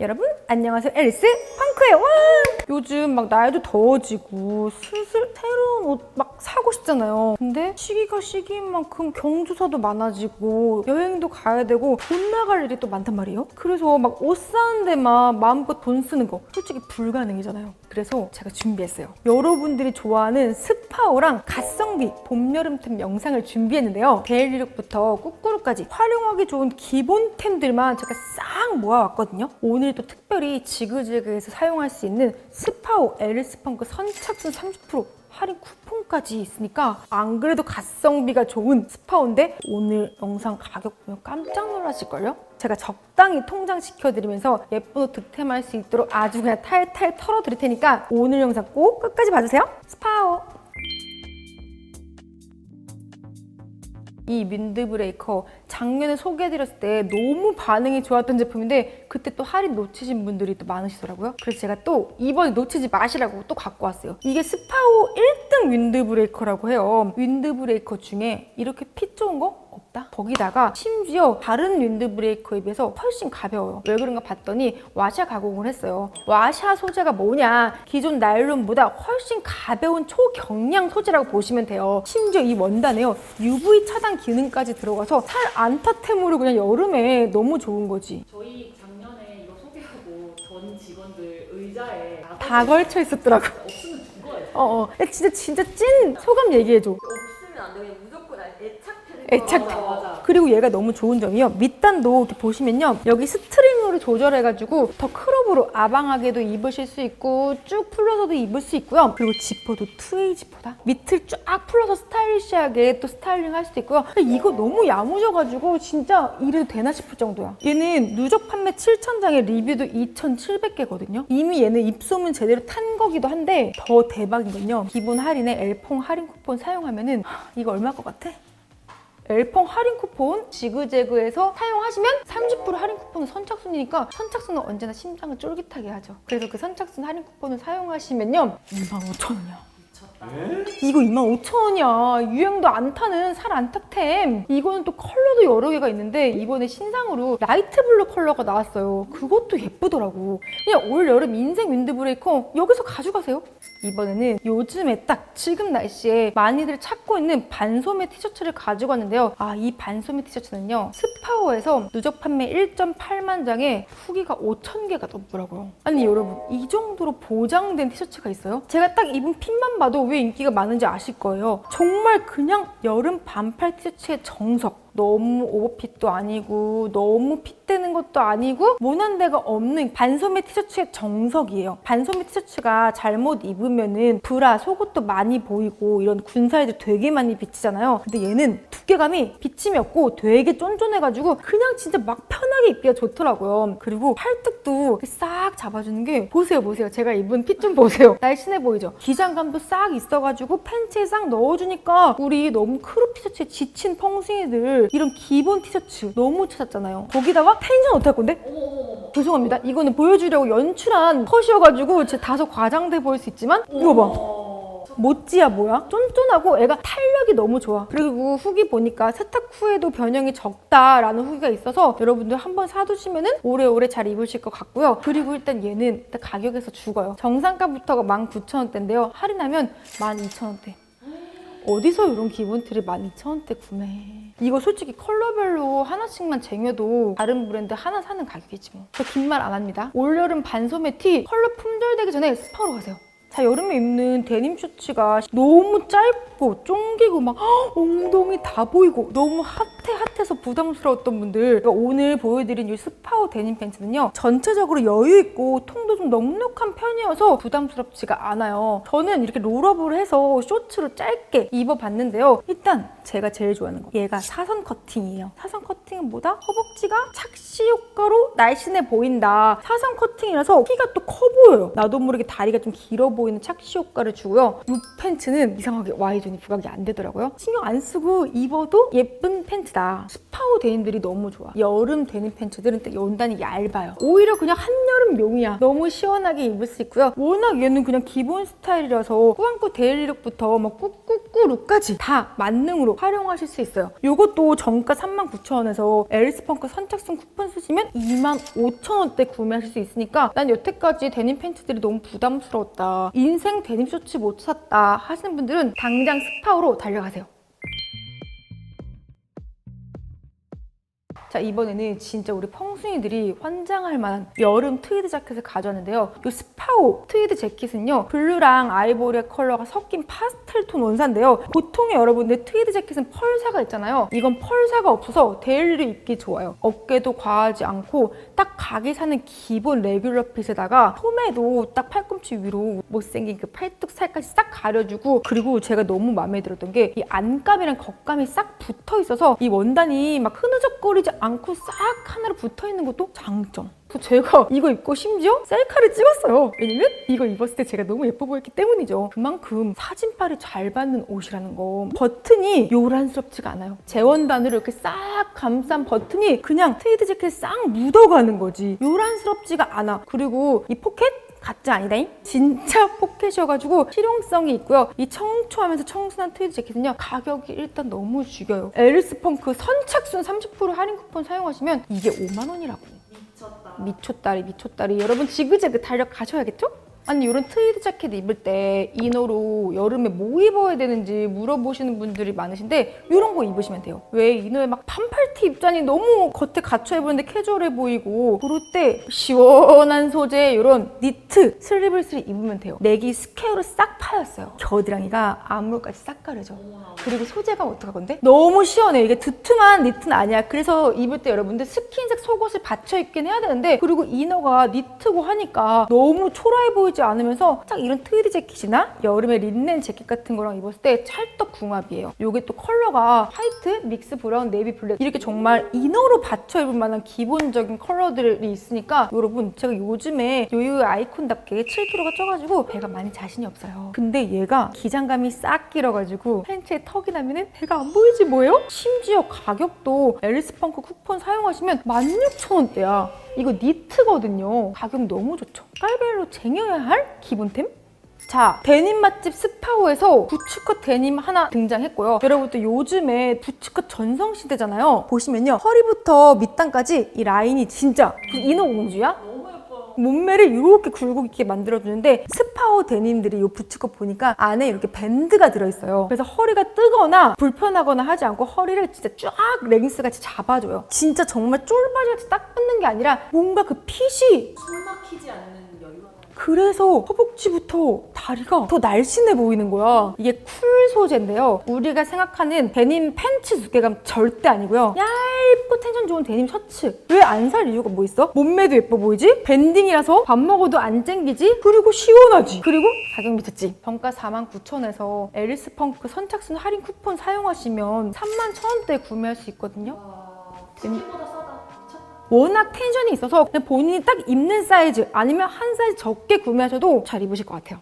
여러분 안녕하세요. 앨리스 펑크예요 와! 요즘 막 날도 더워지고 슬슬 새로운 옷 막 사고 싶잖아요. 근데 시기가 시기인 만큼 경조사도 많아지고 여행도 가야 되고 돈 나갈 일이 또 많단 말이에요. 그래서 막 옷 사는 데만 마음껏 돈 쓰는 거 솔직히 불가능이잖아요. 그래서 제가 준비했어요. 여러분들이 좋아하는 스파오랑 갓성비 봄, 여름 템 영상을 준비했는데요. 데일리룩부터 꾸꾸루까지 활용하기 좋은 기본템들만 제가 싹 모아왔거든요. 오늘 또 특별히 지그재그에서 사용할 수 있는 스파오 에르스펑크 선착순 30% 할인 쿠폰까지 있으니까 안 그래도 가성비가 좋은 스파오인데 오늘 영상 가격 보면 깜짝 놀라실걸요? 제가 적당히 통장시켜드리면서 예쁜 옷 득템할 수 있도록 아주 그냥 탈탈 털어드릴 테니까 오늘 영상 꼭 끝까지 봐주세요. 스파오! 이 윈드브레이커 작년에 소개해드렸을 때 너무 반응이 좋았던 제품인데 그때 또 할인 놓치신 분들이 또 많으시더라고요. 그래서 제가 또 이번에 놓치지 마시라고 또 갖고 왔어요. 이게 스파오 1등 윈드브레이커라고 해요. 윈드브레이커 중에 이렇게 핏 좋은 거 없다? 거기다가 심지어 다른 윈드브레이커에 비해서 훨씬 가벼워요. 왜 그런가 봤더니 와샤 가공을 했어요. 와샤 소재가 뭐냐? 기존 나일론보다 훨씬 가벼운 초경량 소재라고 보시면 돼요. 심지어 이 원단에요. UV 차단 기능까지 들어가서 살 안타템으로 그냥 여름에 너무 좋은 거지. 저희 작년에 이거 소개하고 전 직원들 의자에 다 걸쳐 있었더라고. 없으면 죽어요. 어, 어. 진짜 진짜 찐 소감 얘기해줘. 없으면 안 되고 무조건 애착템. 애착템. 맞아, 맞아. 그리고 얘가 너무 좋은 점이요. 밑단도 이렇게 보시면요. 여기 스트 링으로 조절해가지고 더 크롭으로 아방하게도 입으실 수 있고 쭉 풀러서도 입을 수 있고요. 그리고 지퍼도 투웨이 지퍼다. 밑을 쫙 풀러서 스타일리시하게 또 스타일링 할 수도 있고요. 근데 이거 너무 야무져가지고 진짜 이래도 되나 싶을 정도야. 얘는 누적 판매 7,000장에 리뷰도 2,700개거든요. 이미 얘는 입소문 제대로 탄 거기도 한데 더 대박인 건요. 기본 할인에 엘퐁 할인 쿠폰 사용하면은 하, 이거 얼마일 것 같아? 엘펑 할인 쿠폰 지그재그에서 사용하시면 30% 할인 쿠폰은 선착순이니까 선착순은 언제나 심장을 쫄깃하게 하죠. 그래서 그 선착순 할인 쿠폰을 사용하시면요 25,000원이야. 미쳤다. 이거 25,000원이야. 유행도 안 타는 살 안탁템. 이거는 또 컬러도 여러 개가 있는데 이번에 신상으로 라이트 블루 컬러가 나왔어요. 그것도 예쁘더라고. 그냥 올 여름 인생 윈드브레이커 여기서 가져가세요. 이번에는 요즘에 딱 지금 날씨에 많이들 찾고 있는 반소매 티셔츠를 가지고 왔는데요. 아, 이 반소매 티셔츠는요. 스파오에서 누적 판매 1.8만 장에 후기가 5천 개가 넘더라고요. 아니 여러분, 이 정도로 보장된 티셔츠가 있어요? 제가 딱 입은 핏만 봐도 왜 인기가 많은지 아실 거예요. 정말 그냥 여름 반팔 티셔츠의 정석. 너무 오버핏도 아니고 너무 핏되는 것도 아니고 모난 데가 없는 반소매 티셔츠의 정석이에요. 반소매 티셔츠가 잘못 입으면은 브라, 속옷도 많이 보이고 이런 군살들 되게 많이 비치잖아요. 근데 얘는 두께감이 비침이 없고 되게 쫀쫀해가지고 그냥 진짜 막 편하게 입기가 좋더라고요. 그리고 팔뚝도 싹 잡아주는 게 보세요, 보세요. 제가 입은 핏 좀 보세요. 날씬해 보이죠? 기장감도 싹 있어가지고 팬츠에 싹 넣어주니까 우리 너무 크롭 티셔츠에 지친 펑숭이들 이런 기본 티셔츠 너무 찾았잖아요. 거기다가 텐션 건데? 어머 어머 어머. 죄송합니다. 이거는 보여주려고 연출한 컷이어가지고 제 다소 과장돼 보일 수 있지만 이거 봐. 어. 모찌야 뭐야? 쫀쫀하고 애가 탄력이 너무 좋아. 그리고 후기 보니까 세탁 후에도 변형이 적다라는 후기가 있어서 여러분들 한번 사두시면은 오래오래 잘 입으실 것 같고요. 그리고 일단 얘는 일단 가격에서 죽어요. 정상가부터가 19,000원대인데요. 할인하면 12,000원대. 어디서 이런 기본티를 12,000원대 구매해. 이거 솔직히 컬러별로 하나씩만 쟁여도 다른 브랜드 하나 사는 가격이지 뭐. 저 긴 말 안 합니다. 올여름 반소매 티 컬러 품절되기 전에 스파로 가세요. 자 여름에 입는 데님 셔츠가 너무 짧고 쫑기고 막 헉, 엉덩이 다 보이고 너무 핫 해 핫해서 부담스러웠던 분들 오늘 보여드린 이 스파오 데님 팬츠는요 전체적으로 여유 있고 통도 좀 넉넉한 편이어서 부담스럽지가 않아요. 저는 이렇게 롤업을 해서 쇼츠로 짧게 입어봤는데요. 일단 제가 제일 좋아하는 거 얘가 사선 커팅이에요. 사선 커팅은 뭐다? 허벅지가 착시 효과로 날씬해 보인다. 사선 커팅이라서 키가 또 커 보여요. 나도 모르게 다리가 좀 길어 보이는 착시 효과를 주고요. 이 팬츠는 이상하게 Y존이 부각이 안 되더라고요. 신경 안 쓰고 입어도 예쁜 팬츠다 팬츠다. 스파오 데님들이 너무 좋아. 여름 데님 팬츠들은 또 연단이 얇아요. 오히려 그냥 한여름 용이야. 너무 시원하게 입을 수 있고요. 워낙 얘는 그냥 기본 스타일이라서 꾸안꾸 데일리룩부터 막 꾹꾹꾹 룩까지 다 만능으로 활용하실 수 있어요. 요것도 정가 39,000원에서 에리스펑크 선착순 쿠폰 쓰시면 25,000원대 구매하실 수 있으니까 난 여태까지 데님 팬츠들이 너무 부담스러웠다. 인생 데님 쇼츠 못 샀다 하시는 분들은 당장 스파오로 달려가세요. 자 이번에는 진짜 우리 펑순이들이 환장할 만한 여름 트위드 자켓을 가져왔는데요. 이 스파오 트위드 재킷은요 블루랑 아이보리의 컬러가 섞인 파스텔 톤 원사인데요. 보통의 여러분들 트위드 재킷은 펄사가 있잖아요. 이건 펄사가 없어서 데일리로 입기 좋아요. 어깨도 과하지 않고 딱 가게 사는 기본 레귤러 핏에다가 소매도 딱 팔꿈치 위로 못생긴 그 팔뚝 살까지 싹 가려주고 그리고 제가 너무 마음에 들었던 게 이 안감이랑 겉감이 싹 붙어 있어서 이 원단이 막 흐느적거리지 않고 싹 하나로 붙어 있는 것도 장점. 그래서 제가 이거 입고 심지어 셀카를 찍었어요. 왜냐면 이거 입었을 때 제가 너무 예뻐 보였기 때문이죠. 그만큼 사진빨이 잘 받는 옷이라는 거. 버튼이 요란스럽지가 않아요. 재원단으로 이렇게 싹 감싼 버튼이 그냥 트위드 재킷에 싹 묻어가는 거지. 요란스럽지가 않아. 그리고 이 포켓 가짜 아니다잉? 진짜 포켓이어가지고 실용성이 있고요. 이 청초하면서 청순한 트위드 재킷은요. 가격이 일단 너무 죽여요. 에리스 펑크 선착순 30% 할인 쿠폰 사용하시면 이게 5만 원이라고. 미쳤다. 미쳤다리 미쳤다리 여러분 지그재그 달려 가셔야겠죠? 아니 이런 트위드 자켓 입을 때 이너로 여름에 뭐 입어야 되는지 물어보시는 분들이 많으신데 이런 거 입으시면 돼요 왜 이너에 막 반팔티 입자니 너무 겉에 갖춰 입었는데 캐주얼해 보이고 그럴 때 시원한 소재 이런 니트 슬리블스를 입으면 돼요 넥이 스퀘어로 싹 파였어요 겨드랑이가 안무까지 싹 가려져 그리고 소재가 어떡할 건데? 너무 시원해. 이게 두툼한 니트는 아니야. 그래서 입을 때 여러분들 스킨색 속옷을 받쳐 입긴 해야 되는데 그리고 이너가 니트고 하니까 너무 초라해 보이지 않으면서 딱 이런 트위드 재킷이나 여름에 린넨 재킷 같은 거랑 입었을 때 찰떡 궁합이에요. 요게 또 컬러가 화이트, 믹스 브라운, 네이비 블랙 이렇게 정말 이너로 받쳐 입을 만한 기본적인 컬러들이 있으니까 여러분 제가 요즘에 요요 아이콘답게 7kg가 쪄가지고 배가 많이 자신이 없어요. 근데 얘가 기장감이 싹 길어가지고 팬츠에 턱이 나면은 배가 안 보이지 뭐예요? 심지어 가격도 앨리스 펑크 쿠폰 사용하시면 16,000원대야. 이거 니트거든요. 가격 너무 좋죠. 깔별로 쟁여야 할 기본템? 자, 데님 맛집 스파오에서 부츠컷 데님 하나 등장했고요. 여러분들 요즘에 부츠컷 전성시대잖아요. 보시면요. 허리부터 밑단까지 이 라인이 진짜 그 인어공주야? 몸매를 이렇게 굴곡 있게 만들어주는데 스파오 데님들이 이 부츠컷 보니까 안에 이렇게 밴드가 들어있어요. 그래서 허리가 뜨거나 불편하거나 하지 않고 허리를 진짜 쫙 레깅스 같이 잡아줘요. 진짜 정말 쫄바지같이 딱 붙는 게 아니라 뭔가 그 핏이 숨 막히지 않는 여유가. 그래서 허벅지부터 다리가 더 날씬해 보이는 거야. 이게 쿨 소재인데요. 우리가 생각하는 데님 팬츠 두께감 절대 아니고요. 얇고 텐션 좋은 데님 셔츠. 왜 안 살 이유가 뭐 있어? 몸매도 예뻐 보이지? 밴딩 이라서 밥 먹어도 안 땡기지? 그리고 시원하지? 그리고 가격 미쳤지? 정가 49,000원에서 에리스 펑크 선착순 할인 쿠폰 사용하시면 31,000원대에 구매할 수 있거든요. 와, 데님- 치킨보다 싸다. 미쳤다. 워낙 텐션이 있어서 본인이 딱 입는 사이즈 아니면 한 사이즈 적게 구매하셔도 잘 입으실 것 같아요.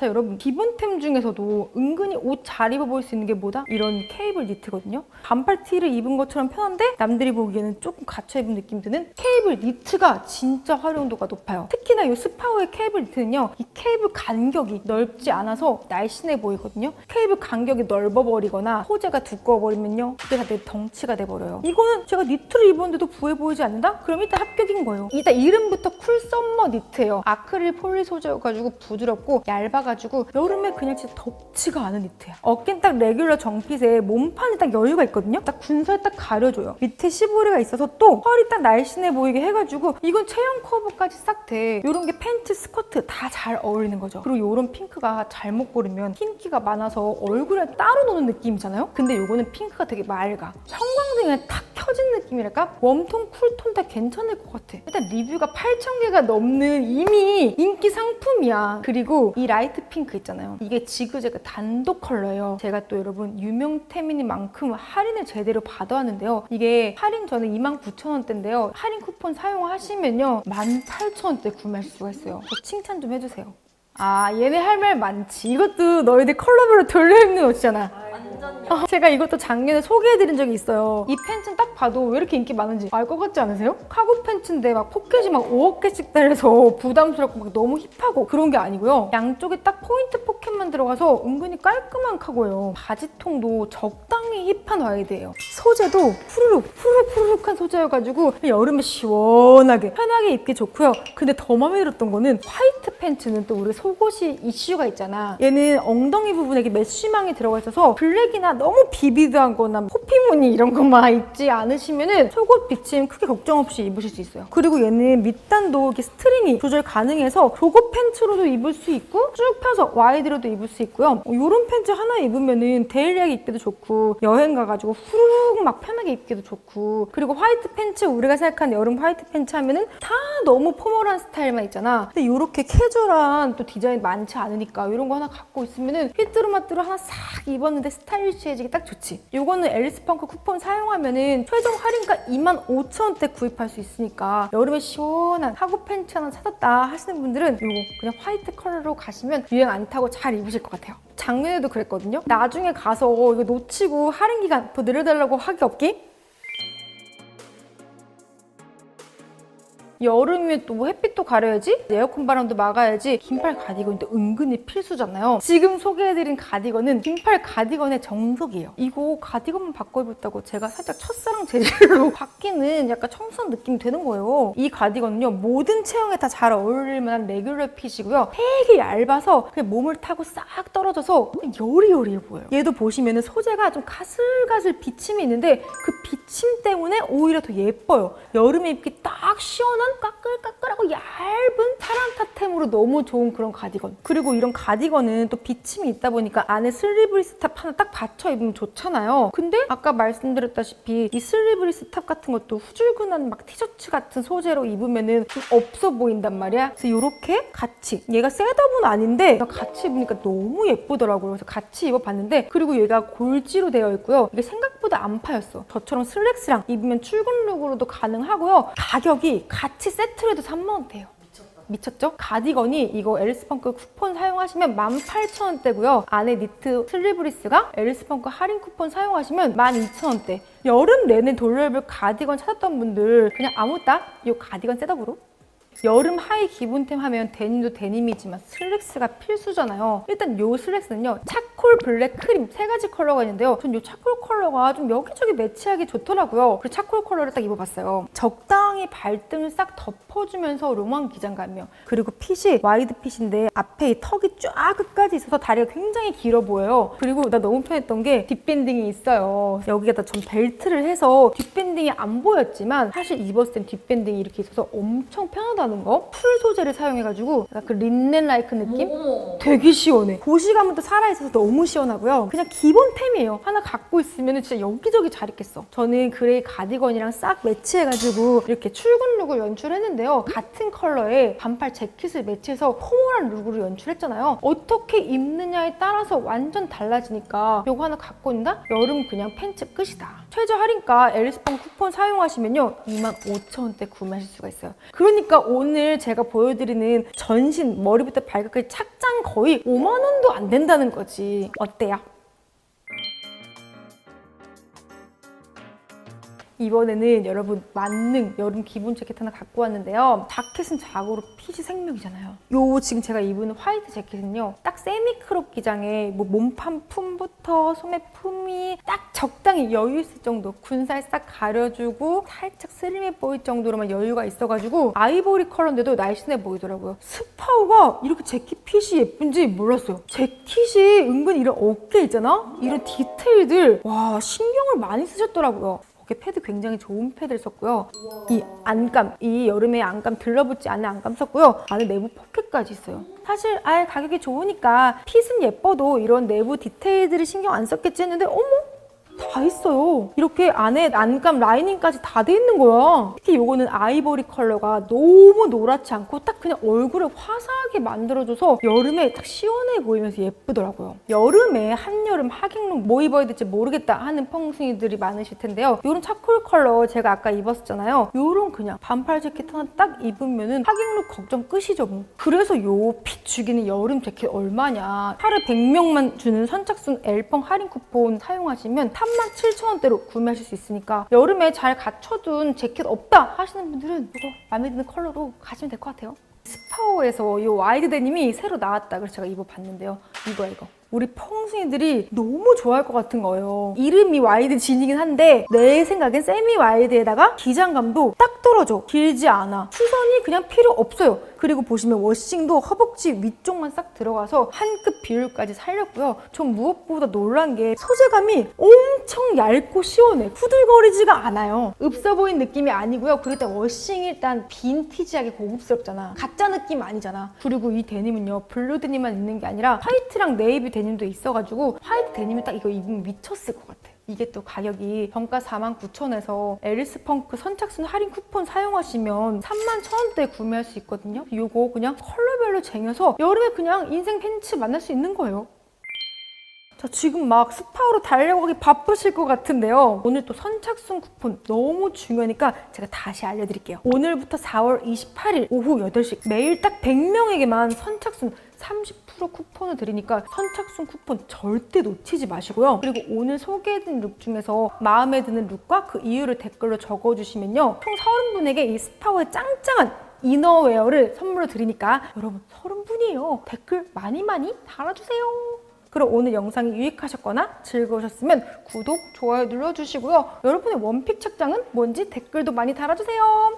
자 여러분. 기본템 중에서도 은근히 옷 잘 입어 보일 수 있는 게 뭐다? 이런 케이블 니트거든요. 반팔 티를 입은 것처럼 편한데 남들이 보기에는 조금 갇혀 입은 느낌 드는 케이블 니트가 진짜 활용도가 높아요. 특히나 이 스파오의 케이블 니트는요 이 케이블 간격이 넓지 않아서 날씬해 보이거든요. 케이블 간격이 넓어버리거나 소재가 두꺼워버리면요 그게 다 내 덩치가 돼버려요. 이거는 제가 니트를 입었는데도 부해 보이지 않는다? 그럼 일단 합격인 거예요. 일단 이름부터 쿨 썸머 니트예요. 아크릴 폴리 소재여가지고 부드럽고 얇아가 지고 여름에 그냥 진짜 덥지가 않은 니트야. 어깨는 딱 레귤러 정핏에 몸판이 딱 여유가 있거든요? 딱 군살 딱 가려줘요. 밑에 시보리가 있어서 또 허리 딱 날씬해 보이게 해가지고 이건 체형 커브까지 싹 돼. 이런 게 팬츠 스커트 다 잘 어울리는 거죠. 그리고 이런 핑크가 잘못 고르면 흰기가 많아서 얼굴에 따로 노는 느낌이잖아요? 근데 요거는 핑크가 되게 맑아. 형광등이 그냥 탁 켜진 느낌이랄까? 웜톤, 쿨톤 다 괜찮을 것 같아. 일단 리뷰가 8,000개가 넘는 이미 인기 상품이야. 그리고 이 라이트 핑크 있잖아요. 이게 지그재그 단독 컬러예요. 제가 또 여러분 유명템이니만큼 할인을 제대로 받아왔는데요. 이게 할인 전에 29,000원대인데요. 할인 쿠폰 사용하시면요. 18,000원대 구매하실 수가 있어요. 저 칭찬 좀 해주세요. 아 얘네 할 말 많지. 이것도 너희들 컬러별로 돌려 입는 옷이잖아. 완전요. 어, 제가 이것도 작년에 소개해드린 적이 있어요. 이 팬츠는 딱 봐도 왜 이렇게 인기 많은지 알 것 같지 않으세요? 카고 팬츠인데 막 포켓이 막 5억 개씩 달려서 부담스럽고 막 너무 힙하고 그런 게 아니고요. 양쪽에 딱 포인트 포켓만 들어가서 은근히 깔끔한 카고예요. 바지통도 적당히 힙한 와이드예요. 소재도 푸르륵 푸르륵 푸르륵한 소재여가지고 여름에 시원하게 편하게 입기 좋고요. 근데 더 마음에 들었던 거는 화이트 팬츠는 또 우리 속옷이 이슈가 있잖아. 얘는 엉덩이 부분에 메쉬망이 들어가 있어서 블랙 이나 너무 비비드한 거나 호피무늬 이런 것만 입지 않으시면은 속옷 비침 크게 걱정 없이 입으실 수 있어요. 그리고 얘는 밑단도 이렇게 스트링이 조절 가능해서 속옷 팬츠로도 입을 수 있고 쭉 펴서 와이드로도 입을 수 있고요. 이런 팬츠 하나 입으면은 데일리하게 입기도 좋고 여행 가가지고 후루룩 막 편하게 입기도 좋고 그리고 화이트 팬츠 우리가 생각하는 여름 화이트 팬츠 하면은 다 너무 포멀한 스타일만 있잖아. 근데 이렇게 캐주얼한 또 디자인 많지 않으니까 이런 거 하나 갖고 있으면은 휘뚜루마뚜루 하나 싹 입었는데 스타일 리시해지기 딱 좋지. 이거는 앨리스 펑크 쿠폰 사용하면 은 최종 할인가 25,000원대 구입할 수 있으니까 여름에 시원한 하구 팬츠 하나 찾았다 하시는 분들은 이거 그냥 화이트 컬러로 가시면 유행 안 타고 잘 입으실 것 같아요. 작년에도 그랬거든요. 나중에 가서 이거 놓치고 할인 기간 더 늘려달라고 하기 없기? 여름에 또 뭐 햇빛도 가려야지? 에어컨 바람도 막아야지? 긴팔 가디건도 은근히 필수잖아요. 지금 소개해드린 가디건은 긴팔 가디건의 정석이에요. 이거 가디건만 바꿔 입었다고 제가 살짝 첫사랑 재질로 바뀌는 약간 청순 느낌이 되는 거예요. 이 가디건은요 모든 체형에 다 잘 어울릴 만한 레귤러 핏이고요. 되게 얇아서 그냥 몸을 타고 싹 떨어져서 여리여리해 보여요. 얘도 보시면은 소재가 좀 가슬가슬 비침이 있는데 그 비침 때문에 오히려 더 예뻐요. 여름에 입기 딱 시원한 까끌까끌하고 얇은 타란타템으로 너무 좋은 그런 가디건. 그리고 이런 가디건은 또 비침이 있다 보니까 안에 슬리브리스 탑 하나 딱 받쳐 입으면 좋잖아요. 근데 아까 말씀드렸다시피 이 슬리브리스 탑 같은 것도 후줄근한 막 티셔츠 같은 소재로 입으면은 좀 없어 보인단 말이야. 그래서 이렇게 같이 얘가 셋업은 아닌데 같이 입으니까 너무 예쁘더라고요. 그래서 같이 입어봤는데 그리고 얘가 골지로 되어 있고요. 이게 생각보다 안 파였어. 저처럼 슬랙스랑 입으면 출근 룩으로도 가능하고요. 가격이 같이 세트로 해도 3만 원대예요. 미쳤다. 미쳤죠? 가디건이 이거 앨리스펑크 쿠폰 사용하시면 18,000원대고요. 안에 니트 슬리브리스가 앨리스펑크 할인 쿠폰 사용하시면 12,000원대. 여름 내내 돌려입을 가디건 찾았던 분들 그냥 아무따 이 가디건 셋업으로 여름 하이 기본템 하면 데님도 데님이지만 슬랙스가 필수잖아요. 일단 요 슬랙스는요. 차콜, 블랙, 크림 세 가지 컬러가 있는데요. 전 요 차콜 컬러가 좀 여기저기 매치하기 좋더라고요. 그래서 차콜 컬러를 딱 입어봤어요. 적당히 발등을 싹 덮어주면서 로망 기장감이요. 그리고 핏이 와이드 핏인데 앞에 이 턱이 쫙 끝까지 있어서 다리가 굉장히 길어 보여요. 그리고 나 너무 편했던 게 뒷밴딩이 있어요. 여기에다 전 벨트를 해서 뒷밴딩이 안 보였지만 사실 입었을 땐 뒷밴딩이 이렇게 있어서 엄청 편하다는 거. 풀 소재를 사용해가지고 약간 그 린넨 라이크 느낌? 되게 시원해. 보시감은 또 살아있어서 너무 시원하고요. 그냥 기본템이에요. 하나 갖고 있으면 진짜 여기저기 잘 입겠어. 저는 그레이 가디건이랑 싹 매치해가지고 이렇게 출근 룩을 연출했는데요. 같은 컬러에 반팔 재킷을 매치해서 포멀한 룩으로 연출했잖아요. 어떻게 입느냐에 따라서 완전 달라지니까 이거 하나 갖고 있다? 여름 그냥 팬츠 끝이다. 최저 할인가 앨리스펑 쿠폰 사용하시면요. 25,000원대 구매하실 수가 있어요. 그러니까 오늘 제가 보여드리는 전신 머리부터 발끝까지 착장 거의 5만 원도 안 된다는 거지. 어때요? 이번에는 여러분 만능 여름 기본 재킷 하나 갖고 왔는데요. 자켓은 자고로 핏이 생명이잖아요. 요 지금 제가 입은 화이트 재킷은요. 딱 세미크롭 기장에 뭐 몸판 품부터 소매 품이 딱 적당히 여유 있을 정도. 군살 싹 가려주고 살짝 스림해 보일 정도로만 여유가 있어가지고 아이보리 컬러인데도 날씬해 보이더라고요. 스파우가 이렇게 재킷 핏이 예쁜지 몰랐어요. 재킷이 은근 이런 어깨 있잖아? 이런 디테일들 와 신경을 많이 쓰셨더라고요. 어깨 패드 굉장히 좋은 패드를 썼고요. 이 안감, 이 여름에 안감 들러붙지 않는 안감 썼고요. 안에 내부 포켓까지 있어요. 사실 아예 가격이 좋으니까 핏은 예뻐도 이런 내부 디테일들을 신경 안 썼겠지 했는데 어머? 다 있어요. 이렇게 안에 안감 라이닝까지 다 돼 있는 거야. 특히 요거는 아이보리 컬러가 너무 노랗지 않고 딱 그냥 얼굴을 화사하게 만들어줘서 여름에 딱 시원해 보이면서 예쁘더라고요. 여름에 한여름 하객룩 뭐 입어야 될지 모르겠다 하는 펑숭이들이 많으실 텐데요. 요런 차콜 컬러 제가 아까 입었었잖아요. 요런 그냥 반팔 재킷 하나 딱 입으면은 하객룩 걱정 끝이죠 뭐. 그래서 요 핏 죽이는 여름 재킷 얼마냐. 하루 100명만 주는 선착순 엘펑 할인 쿠폰 사용하시면 37,000원대로 구매하실 수 있으니까 여름에 잘 갖춰둔 재킷 없다 하시는 분들은 저도 마음에 드는 컬러로 가시면 될 것 같아요. 스파오에서 이 와이드 데님이 새로 나왔다 그래서 제가 입어봤는데요. 이거 이거. 우리 펑숭이들이 너무 좋아할 것 같은 거예요. 이름이 와이드 진이긴 한데 내 생각엔 세미 와이드에다가 기장감도 딱 떨어져. 길지 않아. 수선이 그냥 필요 없어요. 그리고 보시면 워싱도 허벅지 위쪽만 싹 들어가서 한급 비율까지 살렸고요. 전 무엇보다 놀란 게 소재감이 엄청 얇고 시원해. 후들거리지가 않아요. 읍서 보인 느낌이 아니고요. 그럴 때 워싱이 일단 빈티지하게 고급스럽잖아. 가짜 느낌 아니잖아. 그리고 이 데님은요. 블루 데님만 있는 게 아니라 화이트랑 네이비 데님 도 있어가지고 화이트 데님이 딱 이거 입으면 미쳤을 것 같아. 이게 또 가격이 정가 49,000원에서 앨리스 펑크 선착순 할인 쿠폰 사용하시면 31,000원대에 구매할 수 있거든요. 요거 그냥 컬러별로 쟁여서 여름에 그냥 인생 팬츠 만날 수 있는 거예요. 자, 지금 막 스파로 달려가기 바쁘실 것 같은데요. 오늘 또 선착순 쿠폰 너무 중요하니까 제가 다시 알려드릴게요. 오늘부터 4월 28일 오후 8시 매일 딱 100명에게만 선착순 30% 쿠폰을 드리니까 선착순 쿠폰 절대 놓치지 마시고요. 그리고 오늘 소개해드린 룩 중에서 마음에 드는 룩과 그 이유를 댓글로 적어주시면요. 총 30분에게 이 스파워의 짱짱한 이너웨어를 선물로 드리니까 여러분 30분이에요. 댓글 많이 많이 달아주세요. 그럼 오늘 영상이 유익하셨거나 즐거우셨으면 구독, 좋아요 눌러주시고요. 여러분의 원픽 착장은 뭔지 댓글도 많이 달아주세요.